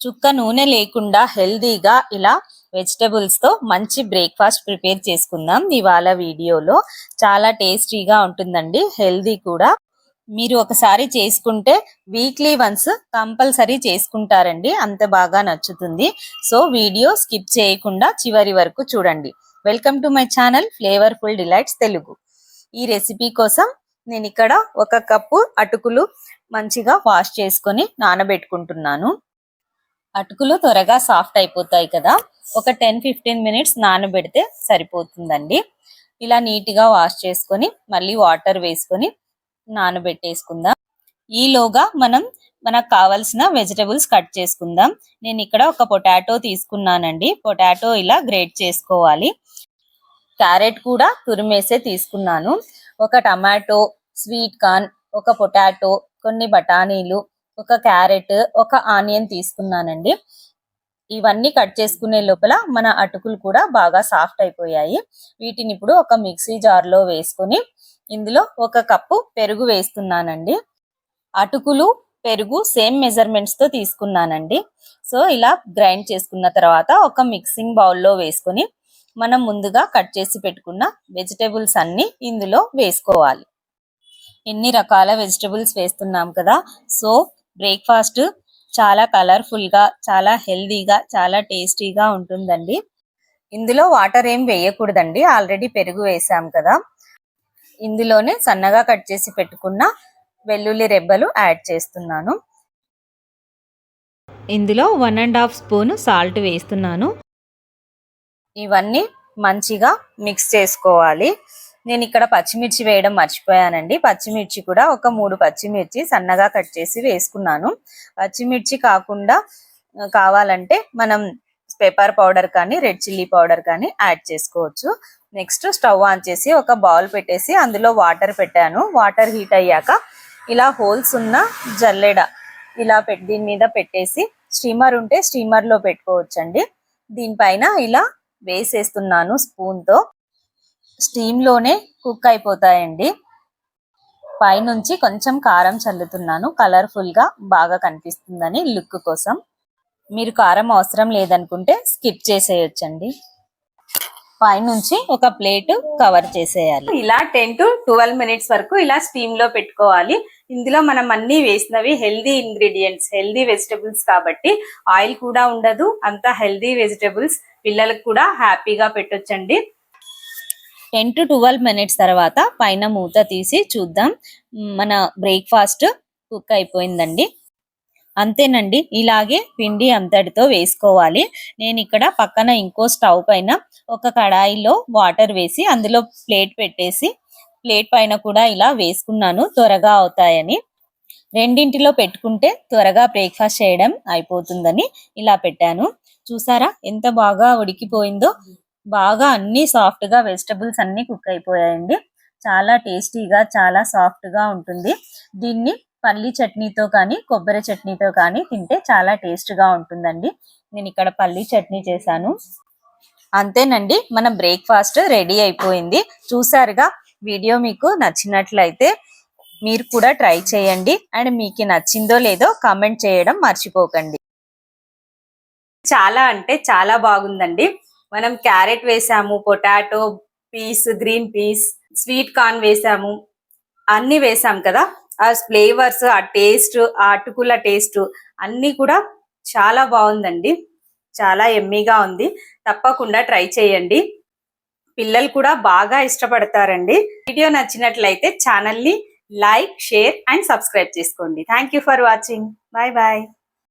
చుక్క నూనె లేకుండా హెల్దీగా ఇలా వెజిటబుల్స్తో మంచి బ్రేక్ఫాస్ట్ ప్రిపేర్ చేసుకుందాం ఇవాళ వీడియోలో. చాలా టేస్టీగా ఉంటుందండి హెల్దీ కూడా. మీరు ఒకసారి చేసుకుంటే వీక్లీ వన్స్ కంపల్సరీ చేసుకుంటారండి అంత బాగా నచ్చుతుంది. సో వీడియో స్కిప్ చేయకుండా చివరి వరకు చూడండి. Welcome to my channel Flavorful Delights Telugu ఈ రెసిపీ కోసం నేను ఇక్కడ ఒక కప్పు అటుకులు మంచిగా వాష్ చేసుకొని నానబెట్టుకుంటున్నాను. అటుకులు త్వరగా సాఫ్ట్ అయిపోతాయి కదా. ఒక టెన్ ఫిఫ్టీన్ మినిట్స్ నానబెడితే సరిపోతుందండి. ఇలా నీట్గా వాష్ చేసుకొని మళ్ళీ వాటర్ వేసుకొని నానబెట్టేసుకుందాం. ఈలోగా మనం మనకు కావాల్సిన వెజిటబుల్స్ కట్ చేసుకుందాం. నేను ఇక్కడ ఒక పొటాటో తీసుకున్నానండి. పొటాటో ఇలా గ్రేట్ చేసుకోవాలి. క్యారెట్ కూడా తురిమేసే తీసుకున్నాను. ఒక టమాటో స్వీట్ కార్న్ ఒక పొటాటో కొన్ని బఠానీలు ఒక క్యారెట్ ఒక ఆనియన్ తీసుకున్నానండి. ఇవన్నీ కట్ చేసుకునే లోపల మన అటుకులు కూడా బాగా సాఫ్ట్ అయిపోయాయి. వీటిని ఇప్పుడు ఒక మిక్సీ జార్లో వేసుకొని ఇందులో ఒక కప్పు పెరుగు వేస్తున్నానండి. అటుకులు పెరుగు సేమ్ మెజర్మెంట్స్తో తీసుకున్నానండి. సో ఇలా గ్రైండ్ చేసుకున్న తర్వాత ఒక మిక్సింగ్ బౌల్లో వేసుకొని మనం ముందుగా కట్ చేసి పెట్టుకున్న వెజిటేబుల్స్ అన్ని ఇందులో వేసుకోవాలి. ఎన్ని రకాల వెజిటేబుల్స్ వేస్తున్నాం కదా. సో బ్రేక్ఫాస్ట్ చాలా కలర్ఫుల్గా చాలా హెల్దీగా చాలా టేస్టీగా ఉంటుందండి. ఇందులో వాటర్ ఏం వేయకూడదండి. ఆల్రెడీ పెరుగు వేసాం కదా. ఇందులోనే సన్నగా కట్ చేసి పెట్టుకున్న వెల్లుల్లి రెబ్బలు యాడ్ చేస్తున్నాను. ఇందులో one and half spoon salt వేస్తున్నాను. ఇవన్నీ మంచిగా మిక్స్ చేసుకోవాలి. నేను ఇక్కడ పచ్చిమిర్చి వేయడం మర్చిపోయానండి. పచ్చిమిర్చి కూడా ఒక మూడు పచ్చిమిర్చి సన్నగా కట్ చేసి వేసుకున్నాను. పచ్చిమిర్చి కాకుండా కావాలంటే మనం పెప్పర్ పౌడర్ కానీ రెడ్ చిల్లీ పౌడర్ కానీ యాడ్ చేసుకోవచ్చు. నెక్స్ట్ స్టవ్ ఆన్ చేసి ఒక బౌల్ పెట్టేసి అందులో వాటర్ పెట్టాను. వాటర్ హీట్ అయ్యాక ఇలా హోల్స్ ఉన్న జల్లెడ ఇలా పెట్ దీని మీద పెట్టేసి స్టీమర్ ఉంటే స్టీమర్లో పెట్టుకోవచ్చండి. దీనిపైన ఇలా వేసేస్తున్నాను స్పూన్ స్టీమ్లోనే స్టీమ్లోనే కుక్ అయిపోతాయండి. పైనుంచి కొంచెం కారం చల్లుతున్నాను. కలర్ఫుల్గా బాగా కనిపిస్తుందని లుక్ కోసం. మీరు కారం అవసరం లేదనుకుంటే స్కిప్ చేసేయొచ్చండి. పైనుంచి ఒక ప్లేట్ కవర్ చేసేయాలి. ఇలా టెన్ టు ట్వెల్వ్ మినిట్స్ వరకు ఇలా స్టీమ్లో పెట్టుకోవాలి. ఇందులో మనం అన్ని వేసినవి హెల్దీ ఇంగ్రీడియంట్స్ హెల్దీ వెజిటబుల్స్ కాబట్టి ఆయిల్ కూడా ఉండదు. అంత హెల్దీ వెజిటబుల్స్ పిల్లలకు కూడా హ్యాపీగా పెట్టొచ్చండి. టెన్ టు ట్వెల్వ్ మినిట్స్ తర్వాత పైన మూత తీసి చూద్దాం. మన బ్రేక్ఫాస్ట్ కుక్ అయిపోయిందండి. అంతేనండి. ఇలాగే పిండి అంతటితో వేసుకోవాలి. నేను ఇక్కడ పక్కన ఇంకో స్టవ్ పైన ఒక కడాయిలో వాటర్ వేసి అందులో ప్లేట్ పెట్టేసి ప్లేట్ పైన కూడా ఇలా వేసుకున్నాను. త్వరగా అవుతాయని. రెండింటిలో పెట్టుకుంటే త్వరగా బ్రేక్ఫాస్ట్ చేయడం అయిపోతుందని ఇలా పెట్టాను. చూసారా? ఎంత బాగా ఉడికిపోయిందో. బాగా అన్ని సాఫ్ట్గా వెజిటబుల్స్ అన్నీ కుక్ అయిపోయాయండి. చాలా టేస్టీగా చాలా సాఫ్ట్గా ఉంటుంది. దీన్ని పల్లి చట్నీతో కానీ కొబ్బరి చట్నీతో కానీ తింటే చాలా టేస్ట్గా ఉంటుందండి. నేను ఇక్కడ పల్లి చట్నీ చేశాను. అంతేనండి మన బ్రేక్ఫాస్ట్ రెడీ అయిపోయింది. చూసారుగా వీడియో మీకు నచ్చినట్లయితే మీరు కూడా ట్రై చేయండి. అండ్ మీకు నచ్చిందో లేదో కామెంట్ చేయడం మర్చిపోకండి. చాలా అంటే చాలా బాగుందండి. మనం క్యారెట్ వేసాము potato peas green peas sweet corn వేసాము అన్ని వేసాం కదా. ఆ ఫ్లేవర్స్ ఆ టేస్ట్ ఆ అటుకుల టేస్ట్ అన్ని కూడా చాలా బాగుందండి. చాలా ఎమ్మీగా ఉంది. తప్పకుండా ట్రై చేయండి. పిల్లలు కూడా బాగా ఇష్టపడతారండి. వీడియో నచ్చినట్లయితే ఛానల్ని లైక్ షేర్ అండ్ సబ్స్క్రైబ్ చేసుకోండి. Thank for watching. Bye bye.